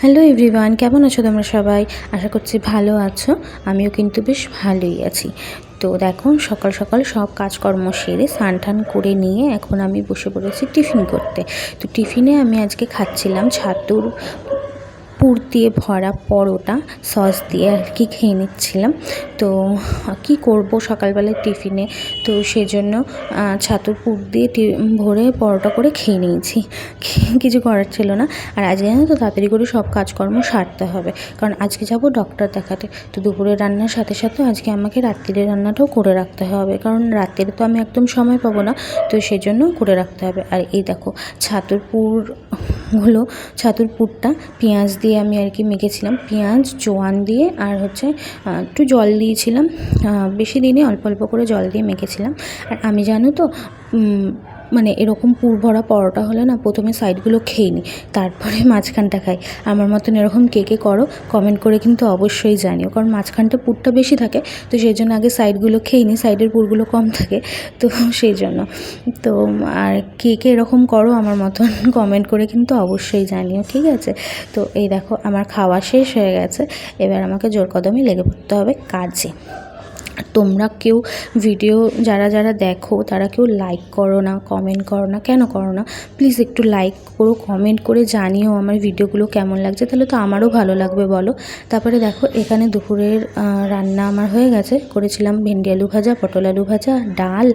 Hello everyone, কেমন আছো তোমরা সবাই? আশা করছি ভালো আছো। আমিও কিন্তু বেশ ভালোই আছি। তো দেখো, সকাল সকাল সব কাজকর্ম সেরে স্নান টান করে নিয়ে এখন আমি বসে পড়েছি টিফিন করতে। তো টিফিনে আমি আজকে খাচ্ছিলাম ছাতুর পুর দিয়ে ভরা পরোটা, সস দিয়ে আর কি খেয়ে নিচ্ছিলাম। তো কি করব সকালবেলায় টিফিনে? তো সেজন্য ছাতুর পুর দিয়ে ভরে পরোটা করে খেয়ে নিয়েছি। কিছু করার ছিল না। আর আজকে জানো তো, তাড়াতাড়ি করে সব কাজকর্ম সারতে হবে। কারণ আজকে যাব ডক্টর দেখাতে। তো দুপুরে রান্নার সাথে সাথে আজকে আমাকে রাত্রিরের রান্নাটাও করে রাখতে হবে। কারণ রাত্রে তো আমি একদম সময় পাবো না। তো সেজন্য করে রাখতে হবে। আর এই দেখো, ছাতুর পুর হলো ছাতুর পুরটা। পেঁয়াজ দিয়ে আমি আর কি মেখেছিলাম। পেঁয়াজ, জোয়ান দিয়ে আর হচ্ছে একটু জল দিয়েছিলাম। বেশি দিনে অল্প অল্প করে জল দিয়ে মেখেছিলাম। আর আমি জানো তো মানে এরকম পুর ভরা পরোটা হলে না প্রথমে সাইডগুলো খেয়ে নিই তারপরে মাঝখানটা খাই। আমার মতন এরকম কে কে করো কমেন্ট করে কিন্তু অবশ্যই জানিও। কারণ মাঝখানটা পুরটা বেশি থাকে, তো সেই জন্য আগে সাইডগুলো খেয়ে নিই সাইডের পুরগুলো কম থাকে, তো সেই জন্য তো আর কে কে এরকম করো, আমার মতন কমেন্ট করে কিন্তু অবশ্যই জানিও, ঠিক আছে? তো এই দেখো, আমার খাওয়া শেষ হয়ে গেছে। এবার আমাকে জোর কদমে লেগে পড়তে হবে কাজে। তোমরা কেউ ভিডিও যারা যারা দেখো তারা কেউ লাইক করো না কমেন্ট করো না কেন করো না? প্লিজ একটু লাইক করো কমেন্ট করে জানিও আমার ভিডিওগুলো কেমন লাগছে। তাহলে তো আমারও ভালো লাগবে বলো। তারপরে দেখো এখানে দুপুরের রান্না আমার হয়ে গেছে। করেছিলাম ভেন্ডি আলু ভাজা পটল আলু ভাজা ডাল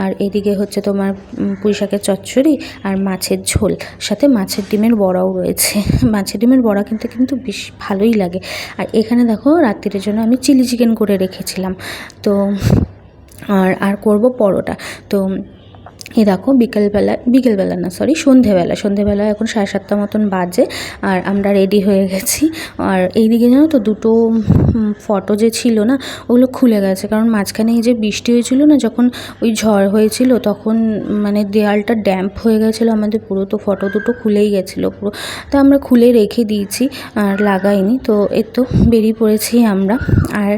আর এদিকে হচ্ছে তোমার উম, পুঁই শাকের চচ্চড়ি আর মাছের ঝোল। সাথে মাছের ডিমের বড়াও রয়েছে। মাছের ডিমের বড়া কিন্তু কিন্তু বেশ ভালোই লাগে। আর এখানে দেখো রাত্রির জন্য আমি চিলি চিকেন করে রেখেছিলাম। তো, আর আর করব পরোটা। তো এ দেখো বিকেলবেলা বিকেলবেলা না সরি সন্ধেবেলা। সন্ধেবেলা এখন সাড়ে সাতটা মতন বাজে, আর আমরা রেডি হয়ে গেছি। আর এইদিকে জানো তো দুটো ফটো যে ছিল না, ওগুলো খুলে গেছে। কারণ মাঝখানে এই যে বৃষ্টি হয়েছিল না, যখন ওই ঝড় হয়েছিল, তখন মানে দেয়ালটা ড্যাম্প হয়ে গেছিল আমাদের পুরো, তো ফটো দুটো খুলেই গেছিল পুরো। তো আমরা খুলে রেখে দিয়েছি, আর লাগাইনি। তো এর তো বেরিয়ে পড়েছি আমরা। আর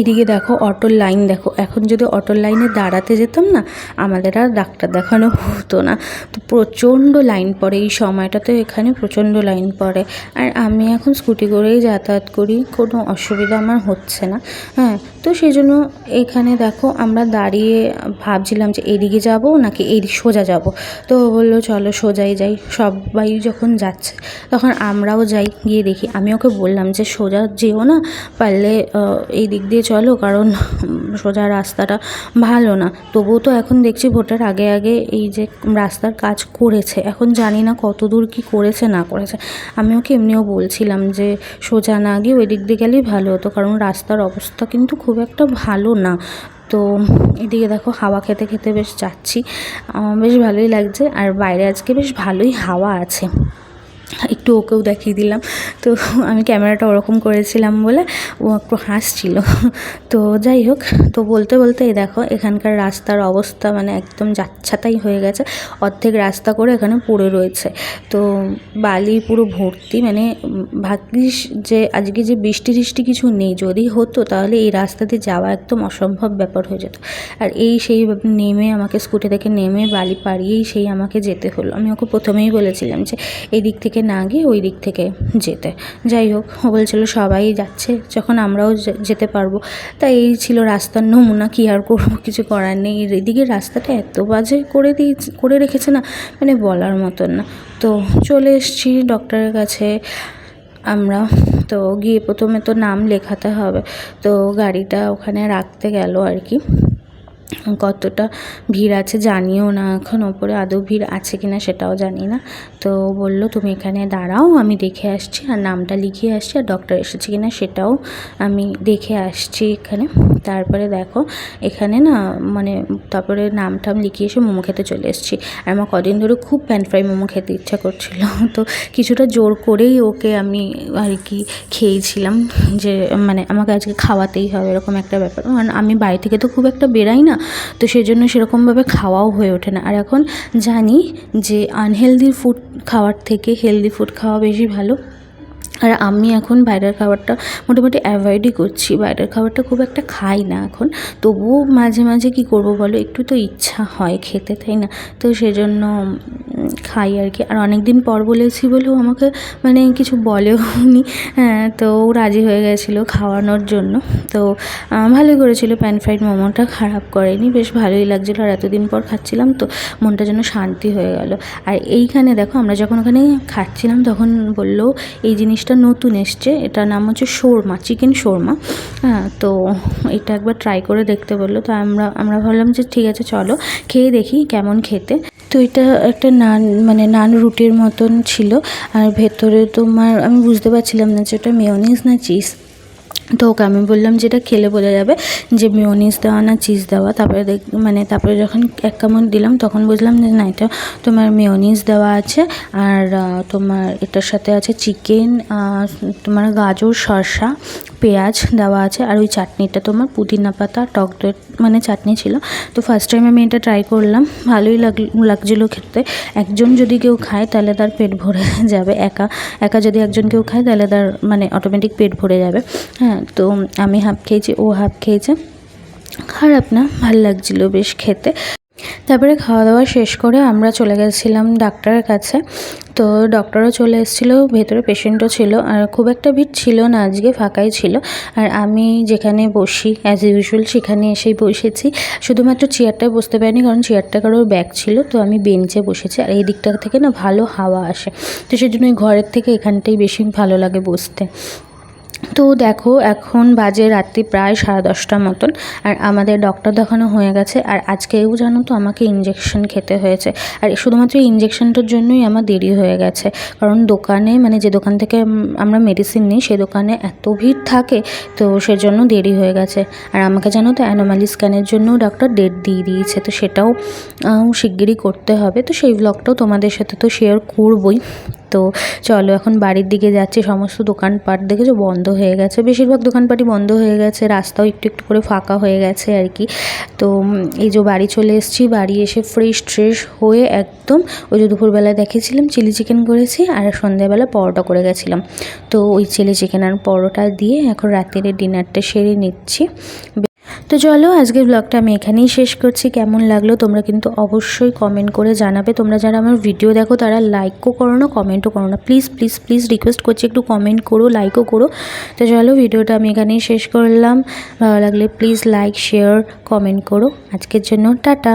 এদিকে দেখো অটোর লাইন দেখো। এখন যদি অটোর লাইনে দাঁড়াতে যেতাম না, আমাদের আর ডাক্তার দেখানো হতো না। তো প্রচণ্ড লাইন পড়ে, এই সময়টাতে এখানে প্রচণ্ড লাইন পড়ে। আর আমি এখন স্কুটি করেই যাতায়াত করি, কোনো অসুবিধা আমার হচ্ছে না। হ্যাঁ তো সেই জন্য এখানে দেখো আমরা দাঁড়িয়ে ভাবছিলাম যে এদিকে যাব নাকি এই সোজা যাব। তো বলল, চলো সোজাই যাই। সবাই যখন যাচ্ছে, তখন আমরাও যাই, গিয়ে দেখি। আমি ওকে বললাম যে, সোজা যেও না, পারলে এই দিক দিয়ে চলো, কারণ সোজা রাস্তাটা ভালো না। তবুও তো এখন দেখছি ভোটের আগে আগে এই যে রাস্তার কাজ করেছে। এখন জানি না কত দূর কী করেছে, না করেছে। আমি ওকে এমনিও বলছিলাম যে, সোজা না গিয়ে ওই দিক দিয়ে গেলেই ভালো হতো, কারণ রাস্তার অবস্থা কিন্তু খুব একটা ভালো না। তো এদিকে দেখো হাওয়া খেতে খেতে বেশ যাচ্ছি। বেশ ভালোই লাগছে। আর বাইরে আজকে বেশ ভালোই হাওয়া আছে। একটু ওকেও দেখিয়ে দিলাম। তো আমি ক্যামেরাটা ওরকম করেছিলাম বলে ও একটু হাসছিল। তো যাই হোক, তো বলতে বলতে এই দেখো, এখানকার রাস্তার অবস্থা মানে একদম যাচ্ছাতাই হয়ে গেছে। অর্ধেক রাস্তা করে এখানে পড়ে রয়েছে। তো বালি পুরো ভর্তি মানে ভাগ্যিস যে আজকে যে বৃষ্টি টিষ্টি কিছু নেই, যদি হতো তাহলে এই রাস্তা দিয়ে যাওয়া একদম অসম্ভব ব্যাপার হয়ে যেত। আর এই সেই নেমে আমাকে স্কুটি থেকে নেমে বালি পাড়িয়েই সেই আমাকে যেতে হলো। আমি ওকে প্রথমেই বলেছিলাম যে এই দিক থেকে না গিয়ে ওই দিক থেকে যেতে। যাই হোক, ও বলছিল সবাই যাচ্ছে, যখন আমরাও যেতে পারব। তাই এই ছিল রাস্তার নমুনা, কি আর করব, কিছু করার নেই। এদিকে রাস্তাটা এত বাজে করে দিয়ে করে রেখেছে না মানে বলার মতন না। তো চলে এসেছি ডক্টরের কাছে আমরা। তো গিয়ে প্রথমে তো নাম লেখাতে হবে। তো গাড়িটা ওখানে রাখতে গেল আর কি। কতটা ভিড় আছে জানিও না। এখন ওপরে আদৌ ভিড় আছে কি না সেটাও জানি না। তো বলল, তুমি এখানে দাঁড়াও, আমি দেখে আসছি আর নামটা লিখিয়ে আসছি আর ডক্টর এসেছে কি না সেটাও আমি দেখে আসছি এখানে। তারপরে দেখো, এখানে না মানে তারপরে নাম টাম লিখিয়ে এসে মোমো খেতে চলে এসেছি। আর আমার কদিন ধরে খুব প্যান ফ্রাই মোমো খেতে ইচ্ছা করছিল। তো কিছুটা জোর করেই ওকে আমি আর কি খেয়েছিলাম যে মানে আমাকে আজকে খাওয়াতেই হবে এরকম একটা ব্যাপার। কারণ আমি বাড়ি থেকে তো খুব একটা বেরাই না। তো সেই জন্য সেরকমভাবে খাওয়াও হয়ে ওঠে না। আর এখন জানি যে আনহেলদি ফুড খাওয়ার থেকে হেলদি ফুড খাওয়া বেশি ভালো। আর আমি এখন বাইরের খাবারটা মোটামুটি অ্যাভয়েডই করছি। বাইরের খাবারটা খুব একটা খাই না এখন। তবুও মাঝে মাঝে কি করব বলো? একটু তো ইচ্ছা হয় খেতে, তাই না? তো সেজন্য খাই আর কি। আর অনেক দিন পর বলেছি বলেও আমাকে মানে কিছু বলেও নি। হ্যাঁ তো রাজি হয়ে গেছিল খাওয়ানোর জন্য। তো ভালোই করেছিল। প্যান ফ্রাইড মোমোটা খারাপ করেনি। বেশ ভালোই লাগছিল। আর এতদিন পর খাচ্ছিলাম তো মনটা যেন শান্তি হয়ে গেল। আর এইখানে দেখো, আমরা যখন ওখানে খাচ্ছিলাম তখন বলল, এই জিনিসটা নতুন এসছে, এটার নাম হচ্ছে শোরমা, চিকেন শোরমা। হ্যাঁ তো এটা একবার ট্রাই করে দেখতে বলল। তো আমরা আমরা ভাবলাম যে ঠিক আছে, চলো খেয়ে দেখি কেমন খেতে। তো এটা একটা নান মানে নান রুটির মতন ছিল। আর ভেতরে তোমার, আমি বুঝতে পারছিলাম না যে এটা মেয়নিজ না চিজ তো ওকে আমি বললাম যে এটা খেলে বোঝা যাবে যে মিওনিস দেওয়া না চিজ দেওয়া। তারপরে দেখ মানে তারপরে যখন এক কামড় দিলাম, তখন বুঝলাম যে না, এটা তোমার মিওনিস দেওয়া আছে আর তোমার এটার সাথে আছে চিকেন তোমার গাজর, শসা, পেঁয়াজ দেওয়া আছে আর ওই চাটনিটা তোমার পুদিনা পাতা, টক দই মানে চাটনি ছিল। তো ফার্স্ট টাইম আমি এটা ট্রাই করলাম, ভালোই লাগ, লাগছিল খেতে। একজন যদি কেউ খায়, তাহলে তার পেট ভরে যাবে। একা একা যদি একজন কেউ খায়, তাহলে তার মানে অটোমেটিক পেট ভরে যাবে। হ্যাঁ তো আমি হাফ খেয়েছি, ও হাফ খেয়েছে। খারাপ না, ভালো লাগছিল বেশ খেতে। তারপরে খাওয়া দাওয়া শেষ করে আমরা চলে গেছিলাম ডাক্তারের কাছে। তো ডক্টরও চলে এসেছিল, ভেতরে পেশেন্টও ছিল। আর খুব একটা ভিড় ছিল না, আজকে ফাঁকাই ছিল। আর আমি যেখানে বসি অ্যাজ ইউজুয়াল সেখানে এসেই বসেছি। শুধুমাত্র চেয়ারটায় বসতে পারিনি, কারণ চেয়ারটা কারোর ব্যাগ ছিল। তো আমি বেঞ্চে বসেছি, আর এই দিকটা থেকে না ভালো হাওয়া আসে। তো সেই জন্য ওই ঘরের থেকে এখানটাই বেশি ভালো লাগে বসতে। তো দেখো, এখন বাজে রাত্রি প্রায় সাড়ে দশটার মতন, আর আমাদের ডক্টর দেখানো হয়ে গেছে, আর আজকেও জানো তো আমাকে ইঞ্জেকশন খেতে হয়েছে, আর শুধুমাত্র ইঞ্জেকশনটার জন্যই আমার দেরি হয়ে গেছে, কারণ দোকানে মানে যে দোকান থেকে আমরা মেডিসিন নিই, সে দোকানে এত ভিড় থাকে, তো সেজন্য দেরি হয়ে গেছে, আর আমাকে জানো তো অ্যানোমালি স্ক্যানের জন্যও ডক্টর ডেট দিয়ে দিয়েছে, তো সেটাও শিগগিরই করতে হবে, তো সেই ব্লগটাও তোমাদের সাথে তো শেয়ার করবই তো চলো এখন বাড়ির দিকে যাচ্ছি, সমস্ত দোকানপাট দেখেছ? বন্ধ হয়ে গেছে। বেশিরভাগ দোকানপাটই বন্ধ হয়ে গেছে, রাস্তাও একটু একটু করে ফাঁকা হয়ে গেছে আর কি। তো এই যে বাড়ি চলে এসেছি, বাড়ি এসে ফ্রেশ ট্রেশ হয়ে একদম ওই যে দুপুরবেলায় দেখেছিলাম, চিলি চিকেন করেছি আর সন্ধ্যাবেলা পরোটা করে গেছিলাম। তো ওই চিলি চিকেন আর পরোটা দিয়ে এখন রাতের ডিনারটা সেরে নিচ্ছি। তো চলো, আজকের ব্লগটা আমি এখানেই শেষ করছি। কেমন লাগল তোমরা কিন্তু অবশ্যই কমেন্ট করে জানাবে। তোমরা যারা আমার ভিডিও দেখো, তারা লাইকও করো না কমেন্টও করো না। প্লিজ প্লিজ প্লিজ রিকোয়েস্ট করছি একটু কমেন্ট করো লাইকও করো। তো চলো ভিডিওটা আমি এখানেই শেষ করলাম। ভালো লাগলে প্লিজ লাইক শেয়ার কমেন্ট করো। আজকের জন্য টাটা।